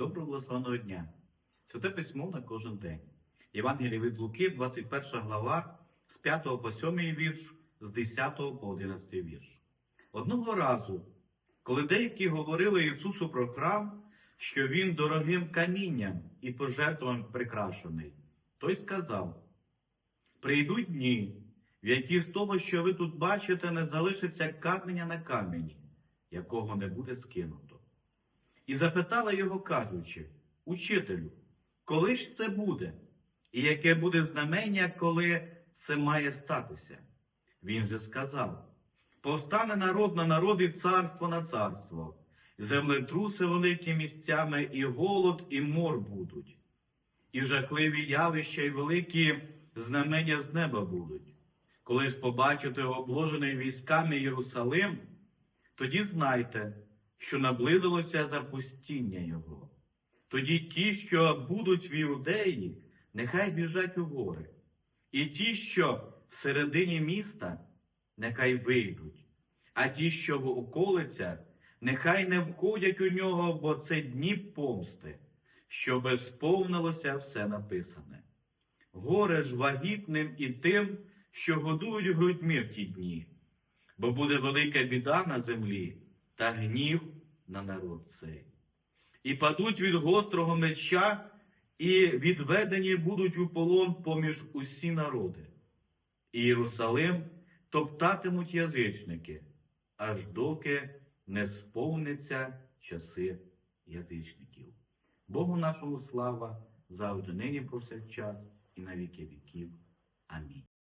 Доброго благословеного дня! Святе письмо на кожен день. Євангеліє від Луки, 21 глава, з 5 по 7 вірш, з 10 по 11 вірш. Одного разу, коли деякі говорили Ісусу про храм, що він дорогим камінням і пожертвам прикрашений, той сказав: Прийдуть дні, в які з того, що ви тут бачите, не залишиться каменя на камені, якого не буде скинуто. І запитала його, кажучи, Учителю, коли ж це буде? І яке буде знамення, коли це має статися? Він же сказав: Повстане народ на народ і царство на царство, землетруси великі місцями, і голод, і мор будуть, і жахливі явища, і великі знамення з неба будуть. Коли ж побачите обложений військами Єрусалим, тоді знайте, що наблизилося запустіння його. Тоді ті, що будуть в Іудеї, нехай біжать у гори, і ті, що всередині міста, нехай вийдуть, а ті, що в околицях, нехай не входять у нього, бо це дні помсти, щоби сповнилося все написане. Горе ж вагітним і тим, що годують грудьми в ті дні, бо буде велика біда на землі та гнів на народ цей. І падуть від гострого меча, і відведені будуть у полон поміж усі народи. І Єрусалим топтатимуть язичники, аж доки не сповниться часи язичників. Богу нашому слава завжди нині повсякчас і на віки віків. Амінь.